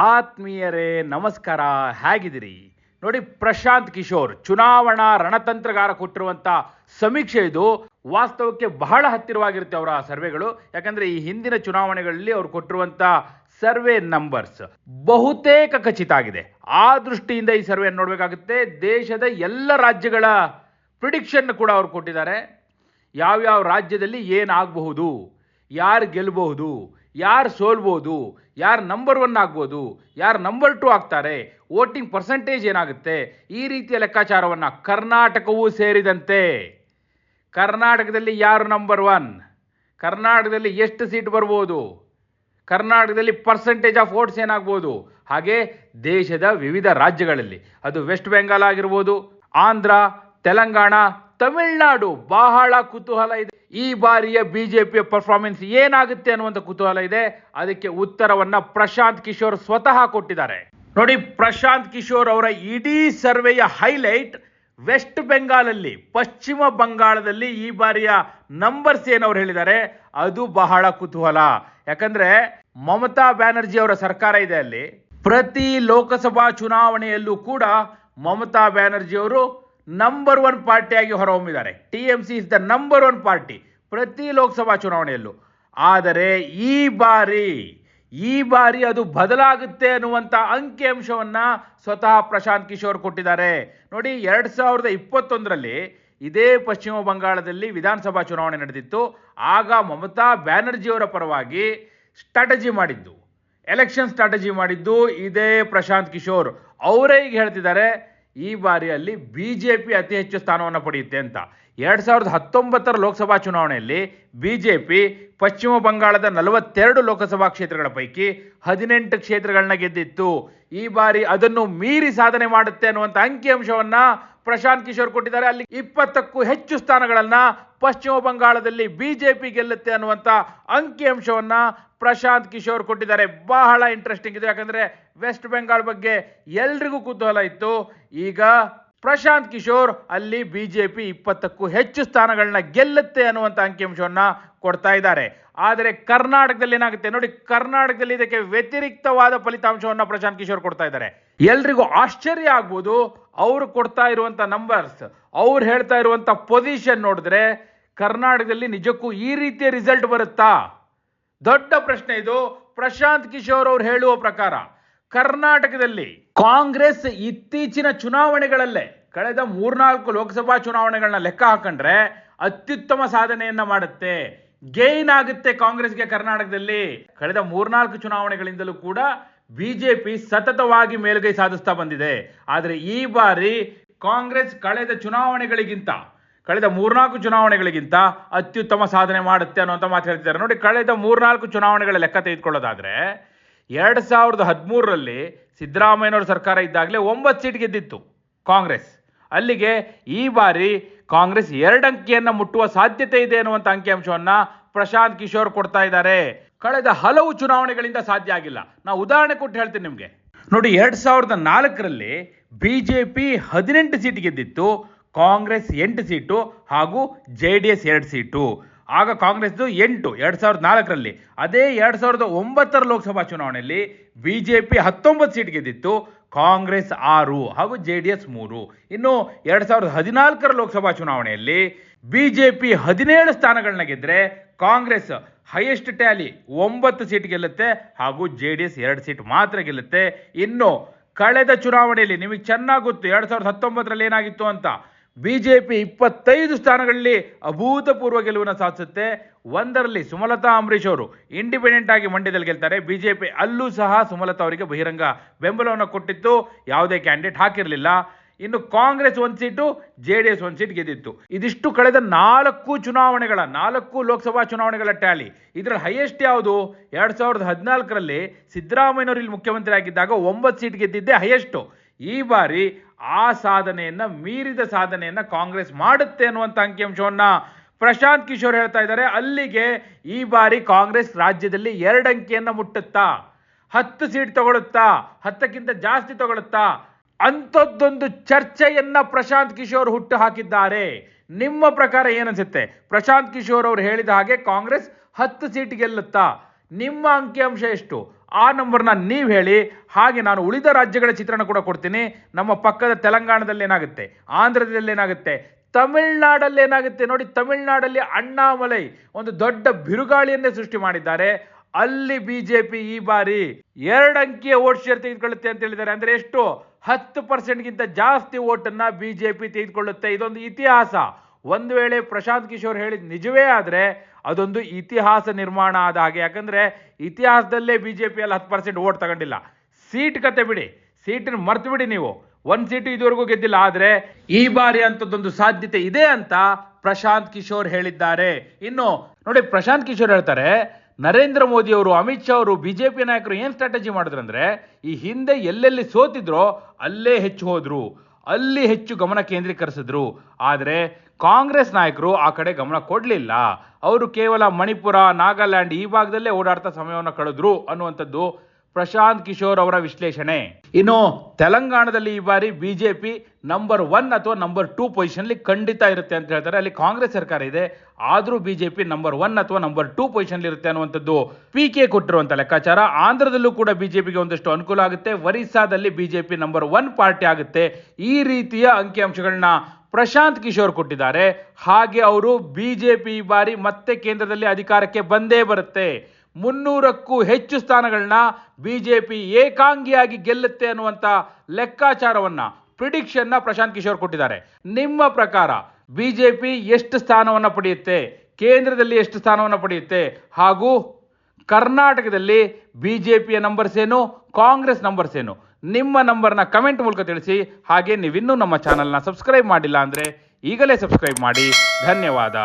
ಆತ್ಮೀಯರೇ, ನಮಸ್ಕಾರ. ಹೇಗಿದ್ದೀರಿ? ನೋಡಿ, ಪ್ರಶಾಂತ್ ಕಿಶೋರ್, ಚುನಾವಣಾ ರಣತಂತ್ರಗಾರ ಕೊಟ್ಟಿರುವಂತ ಸಮೀಕ್ಷೆ ಇದು. ವಾಸ್ತವಕ್ಕೆ ಬಹಳ ಹತ್ತಿರವಾಗಿರುತ್ತೆ ಅವರ ಸರ್ವೆಗಳು. ಯಾಕಂದ್ರೆ ಈ ಹಿಂದಿನ ಚುನಾವಣೆಗಳಲ್ಲಿ ಅವರು ಕೊಟ್ಟಿರುವಂತ ಸರ್ವೆ ನಂಬರ್ಸ್ ಬಹುತೇಕ ಖಚಿತ ಆಗಿದೆ. ಆ ದೃಷ್ಟಿಯಿಂದ ಈ ಸರ್ವೆ ನೋಡಬೇಕಾಗುತ್ತೆ. ದೇಶದ ಎಲ್ಲ ರಾಜ್ಯಗಳ ಪ್ರಿಡಿಕ್ಷನ್ ಕೂಡ ಅವರು ಕೊಟ್ಟಿದ್ದಾರೆ. ಯಾವ್ಯಾವ ರಾಜ್ಯದಲ್ಲಿ ಏನಾಗಬಹುದು ಯಾರು ಗೆಲ್ಲಬಹುದು ಯಾರು ಸೋಲ್ಬೋದು, ಯಾರು ನಂಬರ್ ಒನ್ ಆಗ್ಬೋದು, ಯಾರು ನಂಬರ್ ಟು ಆಗ್ತಾರೆ ವೋಟಿಂಗ್ ಪರ್ಸೆಂಟೇಜ್ ಏನಾಗುತ್ತೆ? ಈ ರೀತಿಯ ಲೆಕ್ಕಾಚಾರವನ್ನು ಕರ್ನಾಟಕವೂ ಸೇರಿದಂತೆ. ಕರ್ನಾಟಕದಲ್ಲಿ ಯಾರು ನಂಬರ್ ಒನ್ ಕರ್ನಾಟಕದಲ್ಲಿ ಎಷ್ಟು ಸೀಟ್ ಬರ್ಬೋದು? ಕರ್ನಾಟಕದಲ್ಲಿ ಪರ್ಸೆಂಟೇಜ್ ಆಫ್ ವೋಟ್ಸ್ ಏನಾಗ್ಬೋದು? ಹಾಗೆ ದೇಶದ ವಿವಿಧ ರಾಜ್ಯಗಳಲ್ಲಿ. ಅದು ವೆಸ್ಟ್ ಬೆಂಗಾಲ್ ಆಗಿರ್ಬೋದು ಆಂಧ್ರ ತೆಲಂಗಾಣ ತಮಿಳುನಾಡು ಬಹಳ ಕುತೂಹಲ ಇದೆ. ಈ ಬಾರಿಯ ಬಿಜೆಪಿಯ ಪರ್ಫಾರ್ಮೆನ್ಸ್ ಏನಾಗುತ್ತೆ ಅನ್ನುವಂಥ ಕುತೂಹಲ ಇದೆ. ಅದಕ್ಕೆ ಉತ್ತರವನ್ನ ಪ್ರಶಾಂತ್ ಕಿಶೋರ್ ಸ್ವತಃ ಕೊಟ್ಟಿದ್ದಾರೆ. ನೋಡಿ, ಪ್ರಶಾಂತ್ ಕಿಶೋರ್ ಅವರ ಇಡೀ ಸರ್ವೆಯ ಹೈಲೈಟ್ ವೆಸ್ಟ್ ಬೆಂಗಾಲಲ್ಲಿ ಪಶ್ಚಿಮ ಬಂಗಾಳದಲ್ಲಿ ಈ ಬಾರಿಯ ನಂಬರ್ಸ್ ಏನವ್ರು ಹೇಳಿದ್ದಾರೆ? ಅದು ಬಹಳ ಕುತೂಹಲ. ಯಾಕಂದ್ರೆ ಮಮತಾ ಬ್ಯಾನರ್ಜಿ ಅವರ ಸರ್ಕಾರ ಇದೆ ಅಲ್ಲಿ. ಪ್ರತಿ ಲೋಕಸಭಾ ಚುನಾವಣೆಯಲ್ಲೂ ಕೂಡ ಮಮತಾ ಬ್ಯಾನರ್ಜಿ ಅವರು ನಂಬರ್ ಒನ್ ಪಾರ್ಟಿಯಾಗಿ ಹೊರಹೊಮ್ಮಿದ್ದಾರೆ. T M C is the number one party ಪ್ರತಿ ಲೋಕಸಭಾ ಚುನಾವಣೆಯಲ್ಲೂ. ಆದರೆ ಈ ಬಾರಿ ಈ ಬಾರಿ ಅದು ಬದಲಾಗುತ್ತೆ ಅನ್ನುವಂಥ ಅಂಕಿಅಂಶವನ್ನು ಸ್ವತಃ ಪ್ರಶಾಂತ್ ಕಿಶೋರ್ ಕೊಟ್ಟಿದ್ದಾರೆ. ನೋಡಿ, ಎರಡು ಸಾವಿರದ ಇಪ್ಪತ್ತೊಂದರಲ್ಲಿ ಇದೇ ಪಶ್ಚಿಮ ಬಂಗಾಳದಲ್ಲಿ ವಿಧಾನಸಭಾ ಚುನಾವಣೆ ನಡೆದಿತ್ತು. ಆಗ ಮಮತಾ ಬ್ಯಾನರ್ಜಿಯವರ ಪರವಾಗಿ ಸ್ಟ್ರಾಟಜಿ ಮಾಡಿದ್ದು. ಎಲೆಕ್ಷನ್ ಸ್ಟ್ರಾಟಜಿ ಮಾಡಿದ್ದು ಇದೇ ಪ್ರಶಾಂತ್ ಕಿಶೋರ್. ಅವರೇ ಈಗ ಹೇಳ್ತಿದ್ದಾರೆ ಈ ಬಾರಿಯಲ್ಲಿ ಬಿ ಜೆ ಪಿ ಅತಿ ಹೆಚ್ಚು ಸ್ಥಾನವನ್ನು ಪಡೆಯುತ್ತೆ ಅಂತ. ಎರಡು ಸಾವಿರದ ಹತ್ತೊಂಬತ್ತರ ಲೋಕಸಭಾ ಚುನಾವಣೆಯಲ್ಲಿ ಬಿ ಜೆ ಪಿ ಪಶ್ಚಿಮ ಬಂಗಾಳದ ನಲವತ್ತೆರಡು ಲೋಕಸಭಾ ಕ್ಷೇತ್ರಗಳ ಪೈಕಿ ಹದಿನೆಂಟು ಕ್ಷೇತ್ರಗಳನ್ನ ಗೆದ್ದಿತ್ತು. ಈ ಬಾರಿ ಅದನ್ನು ಮೀರಿ ಸಾಧನೆ ಮಾಡುತ್ತೆ ಅನ್ನುವಂಥ ಅಂಕಿಅಂಶವನ್ನ ಪ್ರಶಾಂತ್ ಕಿಶೋರ್ ಕೊಟ್ಟಿದ್ದಾರೆ. ಅಲ್ಲಿ ಇಪ್ಪತ್ತಕ್ಕೂ ಹೆಚ್ಚು ಸ್ಥಾನಗಳನ್ನ ಪಶ್ಚಿಮ ಬಂಗಾಳದಲ್ಲಿ ಬಿಜೆಪಿ ಗೆಲ್ಲುತ್ತೆ ಅನ್ನುವಂಥ ಅಂಕಿಅಂಶವನ್ನ ಪ್ರಶಾಂತ್ ಕಿಶೋರ್ ಕೊಟ್ಟಿದ್ದಾರೆ. ಬಹಳ ಇಂಟ್ರೆಸ್ಟಿಂಗ್ ಇದೆ. ಯಾಕಂದ್ರೆ ವೆಸ್ಟ್ ಬೆಂಗಾಲ್ ಬಗ್ಗೆ ಎಲ್ರಿಗೂ ಕುತೂಹಲ ಇತ್ತು. ಈಗ ಪ್ರಶಾಂತ್ ಕಿಶೋರ್ ಅಲ್ಲಿ ಬಿಜೆಪಿ ಇಪ್ಪತ್ತಕ್ಕೂ ಹೆಚ್ಚು ಸ್ಥಾನಗಳನ್ನ ಗೆಲ್ಲುತ್ತೆ ಅನ್ನುವಂಥ ಅಂಕಿಅಂಶವನ್ನ ಕೊಡ್ತಾ ಇದ್ದಾರೆ. ಆದರೆ ಕರ್ನಾಟಕದಲ್ಲಿ ಏನಾಗುತ್ತೆ? ನೋಡಿ, ಕರ್ನಾಟಕದಲ್ಲಿ ಇದಕ್ಕೆ ವ್ಯತಿರಿಕ್ತವಾದ ಫಲಿತಾಂಶವನ್ನ ಪ್ರಶಾಂತ್ ಕಿಶೋರ್ ಕೊಡ್ತಾ ಇದ್ದಾರೆ. ಎಲ್ರಿಗೂ ಆಶ್ಚರ್ಯ ಆಗ್ಬೋದು. ಅವರು ಕೊಡ್ತಾ ಇರುವಂಥ ನಂಬರ್ಸ್ ಅವ್ರು ಹೇಳ್ತಾ ಇರುವಂಥ ಪೊಸಿಷನ್ ನೋಡಿದ್ರೆ ಕರ್ನಾಟಕದಲ್ಲಿ ನಿಜಕ್ಕೂ ಈ ರೀತಿಯ ರಿಸಲ್ಟ್ ಬರುತ್ತಾ? ದೊಡ್ಡ ಪ್ರಶ್ನೆ ಇದು. ಪ್ರಶಾಂತ್ ಕಿಶೋರ್ ಅವರು ಹೇಳುವ ಪ್ರಕಾರ, ಕರ್ನಾಟಕದಲ್ಲಿ ಕಾಂಗ್ರೆಸ್ ಇತ್ತೀಚಿನ ಚುನಾವಣೆಗಳಲ್ಲೇ, ಕಳೆದ ಮೂರ್ನಾಲ್ಕು ಲೋಕಸಭಾ ಚುನಾವಣೆಗಳನ್ನ ಲೆಕ್ಕ ಹಾಕೊಂಡ್ರೆ ಅತ್ಯುತ್ತಮ ಸಾಧನೆಯನ್ನ ಮಾಡುತ್ತೆ. ಗೇನ್ ಆಗುತ್ತೆ ಕಾಂಗ್ರೆಸ್ಗೆ ಕರ್ನಾಟಕದಲ್ಲಿ. ಕಳೆದ ಮೂರ್ನಾಲ್ಕು ಚುನಾವಣೆಗಳಿಂದಲೂ ಕೂಡ ಬಿಜೆಪಿ ಸತತವಾಗಿ ಮೇಲುಗೈ ಸಾಧಿಸ್ತಾ ಬಂದಿದೆ. ಆದರೆ ಈ ಬಾರಿ ಕಾಂಗ್ರೆಸ್ ಕಳೆದ ಚುನಾವಣೆಗಳಿಗಿಂತ, ಕಳೆದ ಮೂರ್ನಾಲ್ಕು ಚುನಾವಣೆಗಳಿಗಿಂತ ಅತ್ಯುತ್ತಮ ಸಾಧನೆ ಮಾಡುತ್ತೆ ಅನ್ನುವಂಥ ಮಾತು ಹೇಳ್ತಿದ್ದಾರೆ. ನೋಡಿ, ಕಳೆದ ಮೂರ್ನಾಲ್ಕು ಚುನಾವಣೆಗಳ ಲೆಕ್ಕ ತೆಗೆದುಕೊಳ್ಳೋದಾದ್ರೆ, ಎರಡು ಸಾವಿರದ ಹದಿಮೂರರಲ್ಲಿ ಸಿದ್ದರಾಮಯ್ಯನವರ ಸರ್ಕಾರ ಇದ್ದಾಗಲೇ ಒಂಬತ್ತು ಸೀಟ್ ಗೆದ್ದಿತ್ತು ಕಾಂಗ್ರೆಸ್. ಅಲ್ಲಿಗೆ ಈ ಬಾರಿ ಕಾಂಗ್ರೆಸ್ ಎರಡು ಅಂಕಿಯನ್ನು ಮುಟ್ಟುವ ಸಾಧ್ಯತೆ ಇದೆ ಅನ್ನುವಂಥ ಅಂಕಿಅಂಶವನ್ನು ಪ್ರಶಾಂತ್ ಕಿಶೋರ್ ಕೊಡ್ತಾ ಇದ್ದಾರೆ. ಕಳೆದ ಹಲವು ಚುನಾವಣೆಗಳಿಂದ ಸಾಧ್ಯ ಆಗಿಲ್ಲ. ನಾವು ಉದಾಹರಣೆ ಕೊಟ್ಟು ಹೇಳ್ತೀನಿ ನಿಮಗೆ. ನೋಡಿ, ಎರಡ್ ಸಾವಿರದ ನಾಲ್ಕರಲ್ಲಿ ಬಿ ಜೆ ಪಿ ಹದಿನೆಂಟು ಸೀಟ್ ಗೆದ್ದಿತ್ತು, ಕಾಂಗ್ರೆಸ್ ಎಂಟು ಸೀಟು ಹಾಗೂ ಜೆ ಡಿ ಎಸ್ ಎರಡು ಸೀಟು. ಆಗ ಕಾಂಗ್ರೆಸ್ದು ಎಂಟು ಎರಡು ಸಾವಿರದ ನಾಲ್ಕರಲ್ಲಿ. ಅದೇ ಎರಡು ಸಾವಿರದ ಒಂಬತ್ತರ ಲೋಕಸಭಾ ಚುನಾವಣೆಯಲ್ಲಿ ಬಿ ಜೆ ಪಿ ಹತ್ತೊಂಬತ್ತು ಸೀಟ್ ಗೆದ್ದಿತ್ತು, ಕಾಂಗ್ರೆಸ್ ಆರು ಹಾಗೂ ಜೆ ಡಿ ಎಸ್ ಮೂರು. ಇನ್ನು ಎರಡು ಸಾವಿರದ ಹದಿನಾಲ್ಕರ ಲೋಕಸಭಾ ಚುನಾವಣೆಯಲ್ಲಿ ಬಿ ಜೆ ಪಿ ಹದಿನೇಳು ಸ್ಥಾನಗಳನ್ನ ಗೆದ್ದರೆ ಕಾಂಗ್ರೆಸ್ ಹೈಯೆಸ್ಟ್ ಟ್ಯಾಲಿ ಒಂಬತ್ತು ಸೀಟ್ ಗೆಲ್ಲುತ್ತೆ ಹಾಗೂ ಜೆ ಡಿ ಎಸ್ ಎರಡು ಸೀಟ್ ಮಾತ್ರ ಗೆಲ್ಲುತ್ತೆ. ಇನ್ನು ಕಳೆದ ಚುನಾವಣೆಯಲ್ಲಿ ನಿಮಗೆ ಚೆನ್ನಾಗಿ ಗೊತ್ತು, ಎರಡು ಸಾವಿರದ ಹತ್ತೊಂಬತ್ತರಲ್ಲಿ ಏನಾಗಿತ್ತು ಅಂತ. ಬಿಜೆಪಿ ಇಪ್ಪತ್ತೈದು ಸ್ಥಾನಗಳಲ್ಲಿ ಅಭೂತಪೂರ್ವ ಗೆಲುವನ್ನು ಸಾಧಿಸುತ್ತೆ. ಒಂದರಲ್ಲಿ ಸುಮಲತಾ ಅಂಬರೀಷ್ ಅವರು ಇಂಡಿಪೆಂಡೆಂಟ್ ಆಗಿ ಮಂಡ್ಯದಲ್ಲಿ ಗೆಲ್ತಾರೆ. ಬಿಜೆಪಿ ಅಲ್ಲೂ ಸಹ ಸುಮಲತಾ ಅವರಿಗೆ ಬಹಿರಂಗ ಬೆಂಬಲವನ್ನು ಕೊಟ್ಟಿತ್ತು. ಯಾವುದೇ ಕ್ಯಾಂಡಿಡೇಟ್ ಹಾಕಿರಲಿಲ್ಲ. ಇನ್ನು ಕಾಂಗ್ರೆಸ್ ಒಂದು ಸೀಟು, ಜೆ ಡಿ ಎಸ್ ಒಂದು ಸೀಟ್ ಗೆದ್ದಿತ್ತು. ಇದಿಷ್ಟು ಕಳೆದ ನಾಲ್ಕು ಚುನಾವಣೆಗಳ, ನಾಲ್ಕು ಲೋಕಸಭಾ ಚುನಾವಣೆಗಳ ಟ್ಯಾಲಿ. ಇದರಲ್ಲಿ ಹೈಯೆಸ್ಟ್ ಯಾವುದು? ಎರಡ್ ಸಾವಿರದ ಹದಿನಾಲ್ಕರಲ್ಲಿ ಸಿದ್ದರಾಮಯ್ಯನವರು ಇಲ್ಲಿ ಮುಖ್ಯಮಂತ್ರಿ ಆಗಿದ್ದಾಗ ಒಂಬತ್ತು ಸೀಟ್ ಗೆದ್ದಿದ್ದೆ ಹೈಯೆಸ್ಟು. ಈ ಬಾರಿ ಆ ಸಾಧನೆಯನ್ನ ಮೀರಿದ ಸಾಧನೆಯನ್ನ ಕಾಂಗ್ರೆಸ್ ಮಾಡುತ್ತೆ ಅನ್ನುವಂಥ ಅಂಕಿಅಂಶವನ್ನ ಪ್ರಶಾಂತ್ ಕಿಶೋರ್ ಹೇಳ್ತಾ ಇದ್ದಾರೆ. ಅಲ್ಲಿಗೆ ಈ ಬಾರಿ ಕಾಂಗ್ರೆಸ್ ರಾಜ್ಯದಲ್ಲಿ ಎರಡು ಅಂಕಿಯನ್ನ ಮುಟ್ಟುತ್ತಾ, ಹತ್ತು ಸೀಟ್ ತಗೊಳುತ್ತಾ, ಹತ್ತಕ್ಕಿಂತ ಜಾಸ್ತಿ ತಗೊಳುತ್ತಾ ಅಂಥದ್ದೊಂದು ಚರ್ಚೆಯನ್ನ ಪ್ರಶಾಂತ್ ಕಿಶೋರ್ ಹುಟ್ಟು ಹಾಕಿದ್ದಾರೆ ನಿಮ್ಮ ಪ್ರಕಾರ ಏನನ್ಸುತ್ತೆ? ಪ್ರಶಾಂತ್ ಕಿಶೋರ್ ಅವರು ಹೇಳಿದ ಹಾಗೆ ಕಾಂಗ್ರೆಸ್ ಹತ್ತು ಸೀಟ್ ಗೆಲ್ಲುತ್ತಾ? ನಿಮ್ಮ ಅಂಕಿಅಂಶ ಎಷ್ಟು? ಆ ನಂಬರ್ನ ನೀವು ಹೇಳಿ. ಹಾಗೆ ನಾನು ಉಳಿದ ರಾಜ್ಯಗಳ ಚಿತ್ರಣ ಕೂಡ ಕೊಡ್ತೀನಿ. ನಮ್ಮ ಪಕ್ಕದ ತೆಲಂಗಾಣದಲ್ಲಿ ಏನಾಗುತ್ತೆ? ಆಂಧ್ರದಲ್ಲಿ ಏನಾಗುತ್ತೆ? ತಮಿಳ್ನಾಡಲ್ಲಿ ಏನಾಗುತ್ತೆ ನೋಡಿ? ತಮಿಳ್ನಾಡಲ್ಲಿ ಅಣ್ಣಾಮಲೈ ಒಂದು ದೊಡ್ಡ ಬಿರುಗಾಳಿಯನ್ನೇ ಸೃಷ್ಟಿ ಮಾಡಿದ್ದಾರೆ. ಅಲ್ಲಿ ಬಿಜೆಪಿ ಈ ಬಾರಿ ಎರಡು ಅಂಕಿಯ ಓಟ್ ಶೇರ್ ತೆಗೆದುಕೊಳ್ಳುತ್ತೆ ಅಂತ ಹೇಳಿದ್ದಾರೆ. ಅಂದ್ರೆ ಎಷ್ಟು? ಹತ್ತು ಪರ್ಸೆಂಟ್ಗಿಂತ ಜಾಸ್ತಿ ವೋಟನ್ನ ಬಿಜೆಪಿ ತೆಗೆದುಕೊಳ್ಳುತ್ತೆ. ಇದೊಂದು ಇತಿಹಾಸ. ಒಂದು ವೇಳೆ ಪ್ರಶಾಂತ್ ಕಿಶೋರ್ ಹೇಳಿದ ನಿಜವೇ ಆದ್ರೆ ಅದೊಂದು ಇತಿಹಾಸ ನಿರ್ಮಾಣ ಆದ ಹಾಗೆ. ಯಾಕಂದ್ರೆ ಇತಿಹಾಸದಲ್ಲೇ ಬಿಜೆಪಿ ಅಲ್ಲಿ ಹತ್ತು ಪರ್ಸೆಂಟ್ ಓಟ್ ತಗೊಂಡಿಲ್ಲ. ಸೀಟ್ ಕತೆ ಬಿಡಿ. ಸೀಟನ್ನು ಮರ್ತು ಬಿಡಿ ನೀವು. ಒಂದ್ ಸೀಟು ಇದುವರೆಗೂ ಗೆದ್ದಿಲ್ಲ. ಆದ್ರೆ ಈ ಬಾರಿ ಅಂತದೊಂದು ಸಾಧ್ಯತೆ ಇದೆ ಅಂತ ಪ್ರಶಾಂತ್ ಕಿಶೋರ್ ಹೇಳಿದ್ದಾರೆ. ಇನ್ನು ನೋಡಿ, ಪ್ರಶಾಂತ್ ಕಿಶೋರ್ ಹೇಳ್ತಾರೆ ನರೇಂದ್ರ ಮೋದಿ ಅವರು, ಅಮಿತ್ ಶಾ ಅವರು, ಬಿಜೆಪಿ ನಾಯಕರು ಏನು ಸ್ಟ್ರಾಟಜಿ ಮಾಡಿದ್ರು ಅಂದರೆ, ಈ ಹಿಂದೆ ಎಲ್ಲೆಲ್ಲಿ ಸೋತಿದ್ರೋ ಅಲ್ಲೇ ಹೆಚ್ಚು ಹೋದರು, ಅಲ್ಲಿ ಹೆಚ್ಚು ಗಮನ ಕೇಂದ್ರೀಕರಿಸಿದ್ರು. ಆದರೆ ಕಾಂಗ್ರೆಸ್ ನಾಯಕರು ಆ ಕಡೆ ಗಮನ ಕೊಡಲಿಲ್ಲ. ಅವರು ಕೇವಲ ಮಣಿಪುರ, ನಾಗಾಲ್ಯಾಂಡ್ ಈ ಭಾಗದಲ್ಲೇ ಓಡಾಡ್ತಾ ಸಮಯವನ್ನು ಕಳೆದ್ರು ಅನ್ನುವಂಥದ್ದು ಪ್ರಶಾಂತ್ ಕಿಶೋರ್ ಅವರ ವಿಶ್ಲೇಷಣೆ. ಇನ್ನು ತೆಲಂಗಾಣದಲ್ಲಿ ಈ ಬಾರಿ ಬಿಜೆಪಿ ನಂಬರ್ ಒನ್ ಅಥವಾ ನಂಬರ್ ಟೂ ಪೊಸಿಷನ್ಲಿ ಖಂಡಿತ ಇರುತ್ತೆ ಅಂತ ಹೇಳ್ತಾರೆ. ಅಲ್ಲಿ ಕಾಂಗ್ರೆಸ್ ಸರ್ಕಾರ ಇದೆ, ಆದರೂ ಬಿಜೆಪಿ ನಂಬರ್ ಒನ್ ಅಥವಾ ನಂಬರ್ ಟೂ ಪೊಸಿಷನ್ ಇರುತ್ತೆ ಅನ್ನುವಂಥದ್ದು ಪಿ ಕೆ ಕೊಟ್ಟಿರುವಂತ ಲೆಕ್ಕಾಚಾರ. ಆಂಧ್ರದಲ್ಲೂ ಕೂಡ ಬಿಜೆಪಿಗೆ ಒಂದಷ್ಟು ಅನುಕೂಲ ಆಗುತ್ತೆ. ಒರಿಸ್ಸಾದಲ್ಲಿ ಬಿಜೆಪಿ ನಂಬರ್ ಒನ್ ಪಾರ್ಟಿ ಆಗುತ್ತೆ. ಈ ರೀತಿಯ ಅಂಕಿಅಂಶಗಳನ್ನ ಪ್ರಶಾಂತ್ ಕಿಶೋರ್ ಕೊಟ್ಟಿದ್ದಾರೆ. ಹಾಗೆ ಅವರು ಬಿಜೆಪಿ ಈ ಬಾರಿ ಮತ್ತೆ ಕೇಂದ್ರದಲ್ಲಿ ಅಧಿಕಾರಕ್ಕೆ ಬಂದೇ ಬರುತ್ತೆ. ಮುನ್ನೂರಕ್ಕೂ ಹೆಚ್ಚು ಸ್ಥಾನಗಳನ್ನ ಬಿಜೆಪಿ ಏಕಾಂಗಿಯಾಗಿ ಗೆಲ್ಲುತ್ತೆ ಅನ್ನುವಂಥ ಲೆಕ್ಕಾಚಾರವನ್ನ ಪ್ರಿಡಿಕ್ಷನ್ನ ಪ್ರಶಾಂತ್ ಕಿಶೋರ್ ಕೊಟ್ಟಿದ್ದಾರೆ. ನಿಮ್ಮ ಪ್ರಕಾರ ಬಿಜೆಪಿ ಎಷ್ಟು ಸ್ಥಾನವನ್ನು ಪಡೆಯುತ್ತೆ? ಕೇಂದ್ರದಲ್ಲಿ ಎಷ್ಟು ಸ್ಥಾನವನ್ನು ಪಡೆಯುತ್ತೆ? ಹಾಗೂ ಕರ್ನಾಟಕದಲ್ಲಿ ಬಿ ಜೆ ಪಿಯ ನಂಬರ್ಸ್ ಏನು? ಕಾಂಗ್ರೆಸ್ ನಂಬರ್ಸ್ ಏನು? ನಿಮ್ಮ ನಂಬರ್ನ ಕಮೆಂಟ್ ಮೂಲಕ ತಿಳಿಸಿ. ಹಾಗೆ ನೀವಿನ್ನೂ ನಮ್ಮ ಚಾನಲ್ನ ಸಬ್ಸ್ಕ್ರೈಬ್ ಮಾಡಿಲ್ಲ ಅಂದರೆ ಈಗಲೇ ಸಬ್ಸ್ಕ್ರೈಬ್ ಮಾಡಿ. ಧನ್ಯವಾದ.